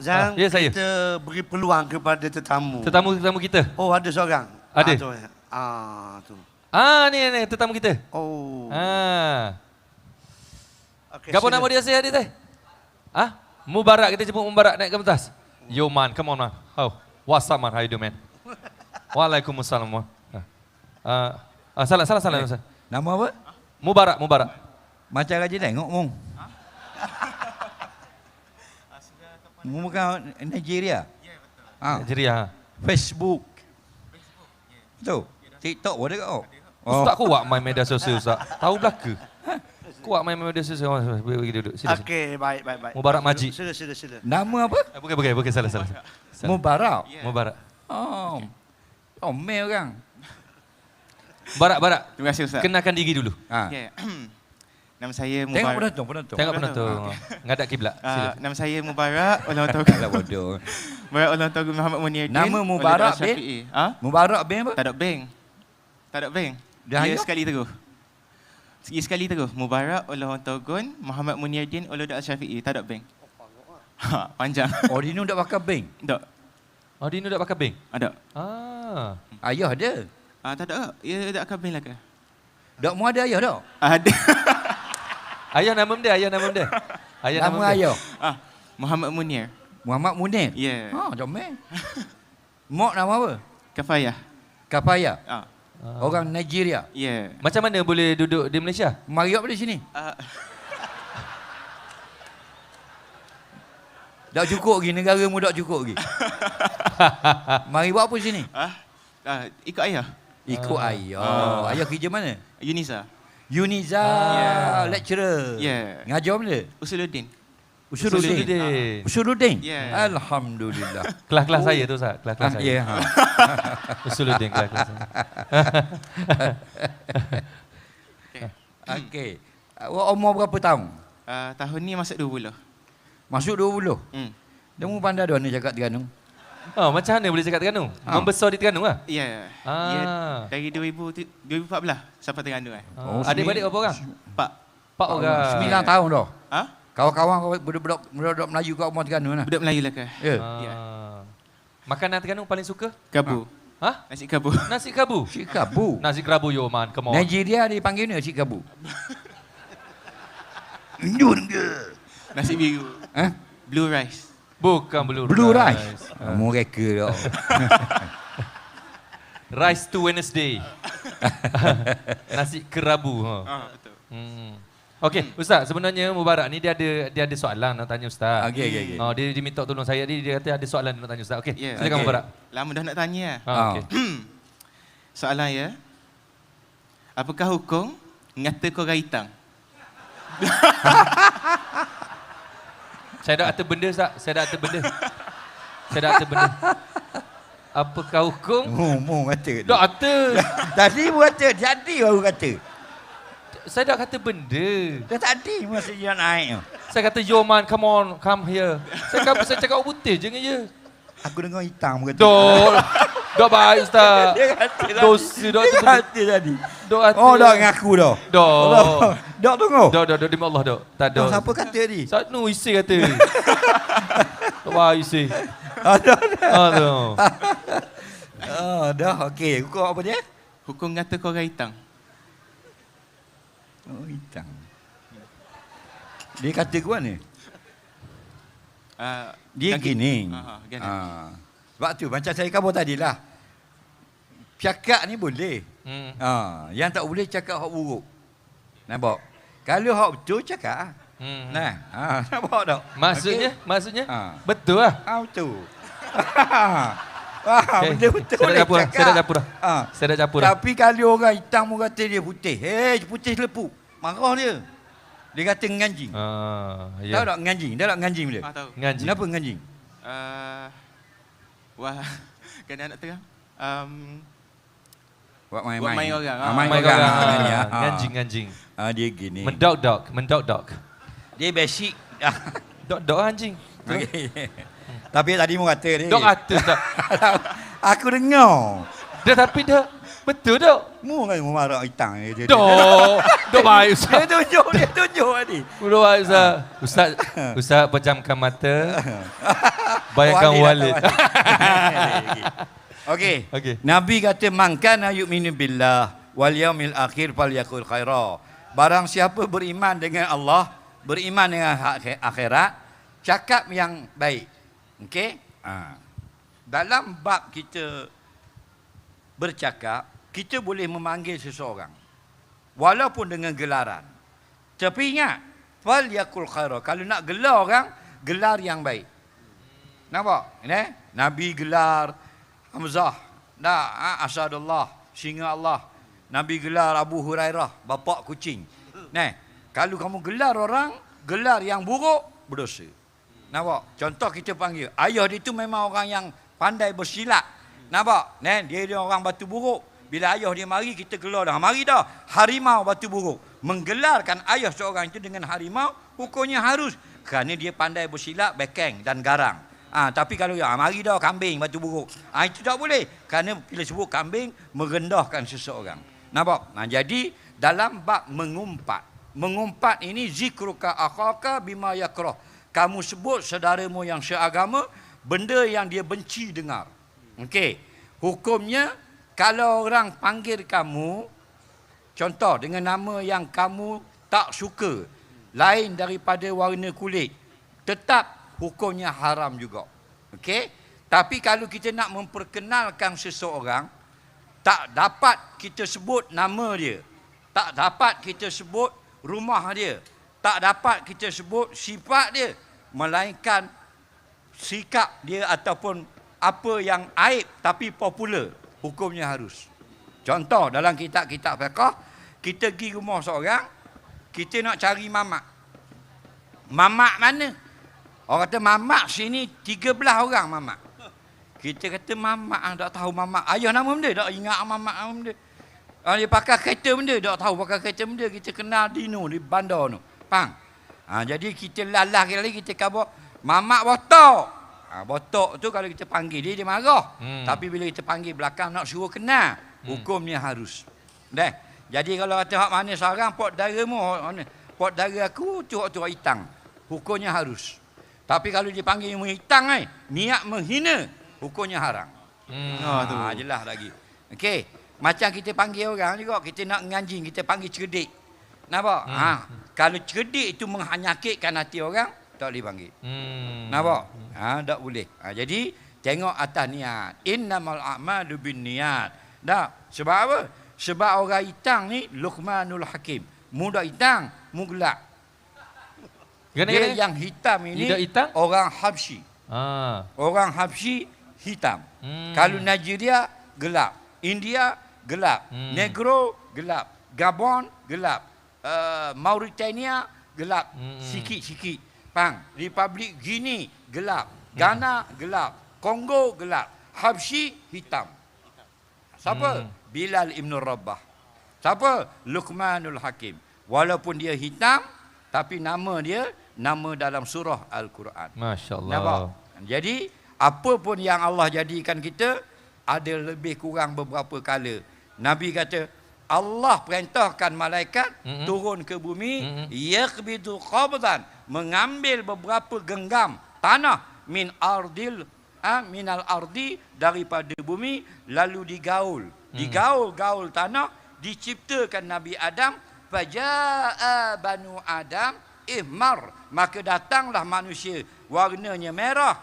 Zang, Ah, ya, saya. kita beri peluang kepada tetamu. Tetamu-tetamu kita. Oh, ada seorang? Ada. Ah, tu. Ah, tu. Ah, ni ni tetamu kita. Oh. Ah. Okay, Gapo nama dia saya dia teh? Ah? Mubarak kita jemput Mubarak naik ke atas. Yo man, come on man. Oh, what's up man? How you doing man? Waalaikumsalam man. Ah. Ah, ah, salah salah salah. salah. Nama apa? Mubarak, Mubarak. Macam raja tengok mung. Mu bukan Nigeria. Ya betul. Ah, Jeria. Facebook. Betul. TikTok pun ada kau. Oh. Ustaz kuat main media sosial Ustaz. Tahu belaka. Kuat main media sosial. Oh, Pergi duduk. Sila. Okey, baik, baik, baik. Mubarak Majid. Sila, sila, sila. Nama apa? Eh, Bukan, bukan, bukan. Salah, salah. salah. Mubarak. Mubarak. Oh. Oh, mail orang. Barak, Barak. Terima kasih Ustaz. Kenalkan diri dulu. Ha. Ya. Nama saya Tengok Mubarak. penonton, penonton. Tengok penonton. Ngadak kiblat. Ah, Sila. nama saya Mubarak ulang tahun Alah bodoh. Mubarak ulang tahun Muhammad Munir. Nama Mubarak, Syafi'i. Ha? Mubarak bin apa? Tak ada bank. Tak ada bank. Dah Dia ayah? sekali terus. Sekali sekali terus. Mubarak ulang tahun Muhammad Munir Din Dr. Syafi'i. Tak ada bank. Ha, panjang. Oh, dia ni tak pakai bank. Tak. Oh, dia ni dah pakai bank? Ada. Ah. Ayah ada. Ah, tak ada. Ya, tak akan bank lah ke? Dok mu ada ayah tak? Ada. Ayah nama dia, ayah nama dia. Ayah Nama dia. ayah. ah, Muhammad Munir. Muhammad Munir. Ya. Ha, comel. Mak nama apa? Kafayah. Kapaya. Ah, Ah. Orang Nigeria. ya. Macam mana boleh duduk di Malaysia? Mari apa di sini? Ah, Tak cukup lagi negara mu tak cukup lagi. Mari buat apa sini? ah, ah, ikut ayah. Ikut Ah. ayah. Ah. Ayah kerja mana? Yunisa. Uniza Ya. lecturer. Ya. Ngajar mana? Usuluddin. Usuluddin. Usuluddin. Usuluddin. Ya. Alhamdulillah. Kelas-kelas saya tu, Ustaz. Kelas-kelas Ah, saya. ya. ha. Usuluddin kelas-kelas saya. Okey. Awak umur berapa tahun? Ah, tahun ni masuk 20. Masuk 20. Hmm. Dia mu pandai dah ni cakap Terengganu. Oh, macam mana boleh cakap Terengganu? Ah. Membesar di Terengganu lah? Ya. Ah. Ya, dari 2000 tu- 2014 sampai Terengganu kan. Oh, Oh, Adik-beradik berapa orang? Pak. Empat orang. Sembilan tahun dah. Ha? Kawan-kawan kau budak-budak budak Melayu kat rumah Terengganu lah. Budak Melayu lah ke? Ya. Ya. Ah. Makanan Terengganu paling suka? Kabu. Hah? Nasi kabu. Nasi kabu. Cik Kabu. Nasi kerabu yo man, come on. Nigeria dia panggil ni Cik Kabu. Indun ke? Nasi biru. Ha? Blue rice. Bukan blue, Blue rice. rice. Ah. Mu reka dah. Rice to Wednesday. Nasi kerabu. Ha. Ah, betul. Hmm. Okey, Ustaz, sebenarnya Mubarak ni dia ada dia ada soalan nak tanya Ustaz. Okey, okey, okey. Oh, dia, dia minta tolong saya dia, dia kata ada soalan nak tanya Ustaz. Okey, Ya. silakan Okey. Mubarak. Lama dah nak tanya. Ha, Ah. okey. Soalan ya. Apakah hukum ngata korang hitam? Saya dah kata benda Ustaz, saya dah kata benda. saya dah kata benda. Apakah hukum? Mu mu kata. tu. Dah kata. Tadi mu kata, jadi baru kata. Saya dah kata benda. Dah tadi masa dia naik tu. Saya kata, yo man, come on, come here. Saya cakap, saya cakap putih je dengan je. Aku dengar hitam kata. Dok. Dok baik Ustaz. Dia kata tadi. Dosa, dok Dia tu benda. kata tadi. Dok kata. Oh, dah ngaku dah. Dok. Dok tunggu. Dok, dok, dok, demi Allah, dok. Tak Dok, dok. siapa kata tadi? Saat nu isi kata. Baik isi. Ah, dah, dah. Ah. Oh, dah. Okey. Hukum apa dia? Hukum ngata korang hitam. Oh, hitam. Dia kata ke mana? Ah, Dia kaki- gini. Ah, ah, gini. Ah. Sebab tu macam saya kabur tadi lah. Cakap ni boleh. Hmm. Ah, yang tak boleh cakap hak buruk. Nampak? Kalau hak betul cakap. Hmm. Nah, ah, nampak tak? Maksudnya, maksudnya Ah. betul lah. Ah, betul. ah, Okey. benda betul Saya dah capur saya dah capur dah. Ah. Saya dah capur dah. Tapi kalau orang hitam pun kata dia putih. Hei, putih lepuk. Marah dia. Dia kata nganjing. Ah, Tahu ya. tak nganjing? Tahu tak nganjing dia? Ah, tahu. Ngaji. Kenapa nganjing? Ah, wah, kena nak terang. Um, Buat main-main. Buat main orang, Ah, ah. main my orang. God. Ah, Ah, ya. Ah. Nganjing, nganjing. Ah, dia gini. Mendok-dok, mendok-dok. Dia basic. Dok-dok anjing. Okey. Tapi tadi mu kata dia. Dok kata tak. Aku dengar. Dia tapi dia Betul tak? Mu kan memarah hitam dia. dia- Dok. Dok baik Dia Ustaz. tunjuk, dia tunjuk tadi. Dok baik Ustaz. Ustaz, Ustaz pejamkan mata. Bayangkan Walid. Okey. Okey. Nabi kata man kana yu'minu billah wal yaumil akhir falyakul khaira. Barang siapa beriman dengan Allah, beriman dengan akhirat, cakap yang baik. Okey? Ha. Dalam bab kita bercakap, kita boleh memanggil seseorang walaupun dengan gelaran. Tapi ingat, fal yakul khaira. Kalau nak gelar orang, gelar yang baik. Nampak? Ini? Nabi gelar Hamzah. Nah, ha, Asadullah, singa Allah. Nabi gelar Abu Hurairah, bapak kucing. Nah, kalau kamu gelar orang, gelar yang buruk, berdosa. Nampak? Contoh kita panggil, ayah dia tu memang orang yang pandai bersilat. Nampak? Nah, dia dia orang batu buruk. Bila ayah dia mari, kita gelar dah. Mari dah. Harimau batu buruk. Menggelarkan ayah seorang itu dengan harimau, hukumnya harus. Kerana dia pandai bersilat, bekeng dan garang. Ah, tapi kalau ya, mari dah kambing batu buruk. Ah, itu tak boleh. Kerana bila sebut kambing, merendahkan seseorang. Nampak? Nah, jadi, dalam bab mengumpat. Mengumpat ini zikruka akhaka bima yakrah. Kamu sebut saudaramu yang seagama, benda yang dia benci dengar. Okey. Hukumnya, kalau orang panggil kamu, contoh dengan nama yang kamu tak suka, lain daripada warna kulit, tetap hukumnya haram juga. Okey? Tapi kalau kita nak memperkenalkan seseorang, tak dapat kita sebut nama dia. Tak dapat kita sebut rumah dia. Tak dapat kita sebut sifat dia. Melainkan sikap dia ataupun apa yang aib tapi popular. Hukumnya harus. Contoh dalam kitab-kitab fiqah, kita pergi rumah seorang, kita nak cari mamak. Mamak mana? Orang kata mamak sini 13 orang mamak. Kita kata mamak ah tak tahu mamak. Ayah nama benda tak ingat mamak nama benda. Ah, dia pakai kereta benda tak tahu pakai kereta benda kita kenal Dino di bandar tu. Pang. Ha, jadi kita lalah kali kita khabar mamak botok. Ha, botok tu kalau kita panggil dia dia marah. Hmm. Tapi bila kita panggil belakang nak suruh kenal, hukumnya harus. Dah. Jadi kalau kata hak mana seorang pot daramu mana? Pot dara aku tu hak tu hitang. Hukumnya harus. Tapi kalau dia panggil ilmu hitang ai, niat menghina, hukumnya haram. Hmm. Tu. Ha, jelas lagi. Okey. Macam kita panggil orang juga, kita nak nganjing, kita panggil cerdik. Nampak? Hmm. Ha, kalau cerdik itu menyakitkan hati orang, tak boleh panggil. Hmm. Nampak? Ha, tak boleh. Ha, jadi, tengok atas niat. Innamal a'malu bin niat. Dah. Sebab apa? Sebab orang hitang ni, Luqmanul Hakim. Muda hitang, muglak. Gana, Dia gana. yang hitam ini, Tidak hitam? orang Habsyi. Ah. Orang Habsyi, hitam. Hmm. Kalau Nigeria gelap, India gelap, Hmm. Negro gelap, Gabon gelap, uh, Mauritania gelap, Hmm. sikit-sikit. Pang, Republik Guinea gelap, Ghana gelap, Kongo gelap, Habsyi hitam. Siapa? Hmm. Bilal Ibn Rabah. Siapa? Luqmanul Hakim. Walaupun dia hitam, tapi nama dia nama dalam surah Al-Quran. Masya Nampak? Allah. Jadi, apa pun yang Allah jadikan kita, ada lebih kurang beberapa kala. Nabi kata, Allah perintahkan malaikat Mm-mm. turun ke bumi, Mm-mm. yakhbidu qabdan, mengambil beberapa genggam tanah min ardil ah minal ardi daripada bumi lalu digaul. Digaul-gaul tanah diciptakan Nabi Adam fajaa banu Adam ihmar maka datanglah manusia warnanya merah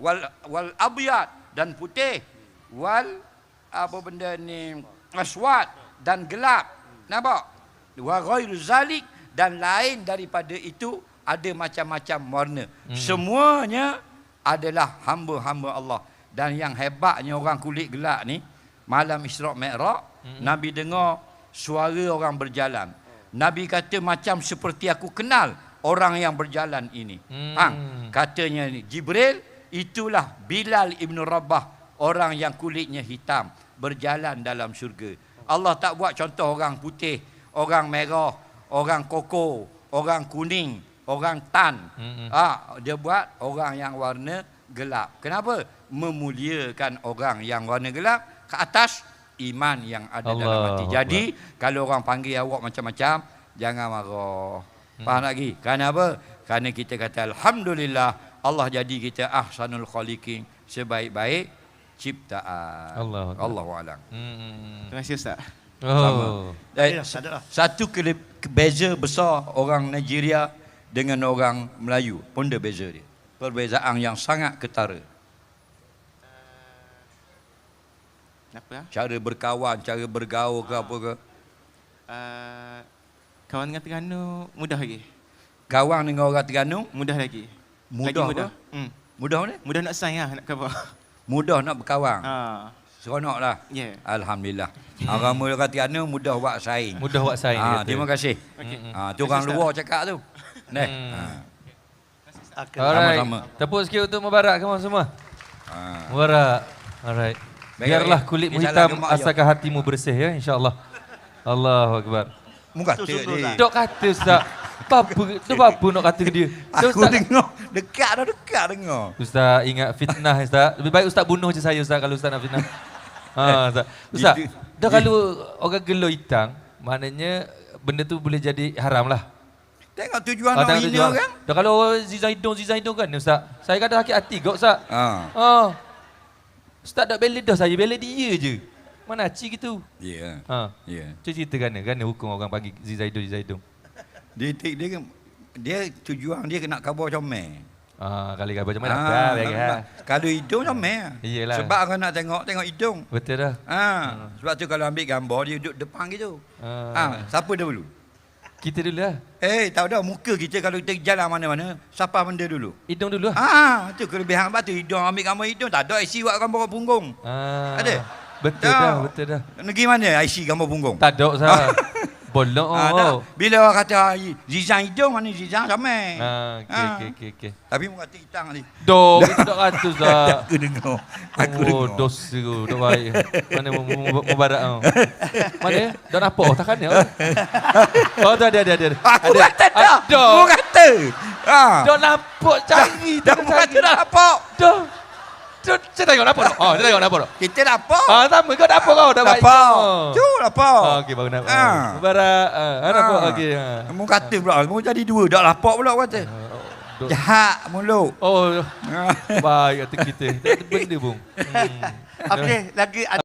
wal wal abyad dan putih wal apa benda ni aswad dan gelap. Nampak? Wa ghairu zalik dan lain daripada itu ada macam-macam warna. Hmm. semuanya adalah hamba-hamba Allah. Dan yang hebatnya orang kulit gelap ni malam Isra' Mi'raj Hmm. Nabi dengar suara orang berjalan Nabi kata macam seperti aku kenal orang yang berjalan ini Hmm. Hang, katanya ni Jibril itulah Bilal ibn Rabah orang yang kulitnya hitam berjalan dalam syurga. Allah tak buat contoh orang putih, orang merah, orang koko, orang kuning, orang tan. Ah, dia buat orang yang warna gelap. Kenapa? Memuliakan orang yang warna gelap ke atas iman yang ada dalam Allahu hati. Jadi kalau orang panggil awak macam-macam, jangan marah. Faham tak lagi? Kerana apa? Kerana kita kata alhamdulillah Allah jadi kita ahsanul khaliqin, sebaik-baik ciptaan. Allahu Akbar. Allahu alam. Hmm. Terima kasih Ustaz. Oh. Eh, Ya, lah. satu beza besar orang Nigeria dengan orang Melayu. Pun ada beza dia. Perbezaan yang sangat ketara. Kenapa? Cara berkawan, cara bergaul ke apa ke. Uh, kawan dengan Terengganu mudah lagi. Kawan dengan orang Terengganu, Mudah lagi. Mudah lagi apa? mudah. Hmm. mudah mana? Mudah nak sign lah nak cover. Mudah nak berkawan. Ah, Seronok lah. yeah. Alhamdulillah. Orang mula kata Terengganu mudah buat saing. Mudah buat saing. Ah, dia kata. terima kasih. Okey. Mm-mm. Ah, tu orang Kasih, luar cakap tu. Neh. Hmm. Ah. Okey. Alright. Sama-sama. Tepuk sikit untuk Mubarak kamu semua. Ah. Mubarak. Alright. Biarlah baik. kulitmu Insya Allah hitam asalkan hatimu bersih ya insya-Allah. Allahu akbar. Muka sungguh dia. Dok kata Ustaz. Apa tu apa nak kata dia? Aku Ustaz, dengar. Dekat dah dekat dengar. Ustaz ingat fitnah Ustaz. Lebih baik Ustaz bunuh je saya Ustaz kalau Ustaz nak fitnah. Ha Ustaz. Ustaz, dah kalau orang gelo hitang, maknanya benda tu boleh jadi haram lah. Tengok tujuan Ah, nak tengok hina orang. Dah kalau Ziza hidung, Ziza hidung kan Ustaz. Saya kata sakit hati kau Ustaz. Ah. Ha. Ustaz tak bela dah saya, bela dia je. Mana aci gitu. Ya. Ha. Ya. Cuba cerita kan, kan hukum orang bagi Ziza hidung, Ziza hidung. Dia dia dia, dia tujuan dia nak kabur comel. Ah, kali kali macam mana? Ah, Ah, bagi nak- ha. nak- Kalau hidung comel. Iyalah. Sebab orang nak tengok tengok hidung. Betul dah. Ah, sebab tu kalau ambil gambar dia duduk depan gitu. Ah. Ah, siapa dulu? Kita dulu lah. Eh, tahu dah muka kita kalau kita jalan mana-mana, siapa benda dulu? Hidung dulu lah. Ah, tu kelebihan apa tu hidung ambil gambar hidung tak ada IC buat gambar punggung. Ah. Ada? Betul Tak. dah, betul dah. Negeri mana IC gambar punggung? Tak ada Ustaz. Bolong Ah, oh. dah. Bila orang kata Zizan hidung mana Zizan sama. Ah, okey Ah. okey okey okey. Tapi mu kata hitam tadi. Dok, itu tak kata Ustaz. Aku dengar. Aku oh, dengar. dosa tu. Tak baik. Mana mu- mu- mu- mubarak kau. Mana? Dah nampak oh, takkan ya? Oh, ada ada ada ada. Aku ada. kata dah. Ada. Mu kata. Ha. Dah nampak cari. Dah kata dah nampak. Dah. Dah. Saya tengok tak? Oh, saya tengok tak? Kita nampak. Ah, sama kau nampak kau dah baik. Oh. Tu nampak. Ah, okey baru. Ah, ah, nampak Ah. okey. Mu kata pula, mu jadi dua dah lapak pula kata. Jahat mulut. Oh, baik kata kita. Tak ada benda pun. Hmm. Okey, lagi ada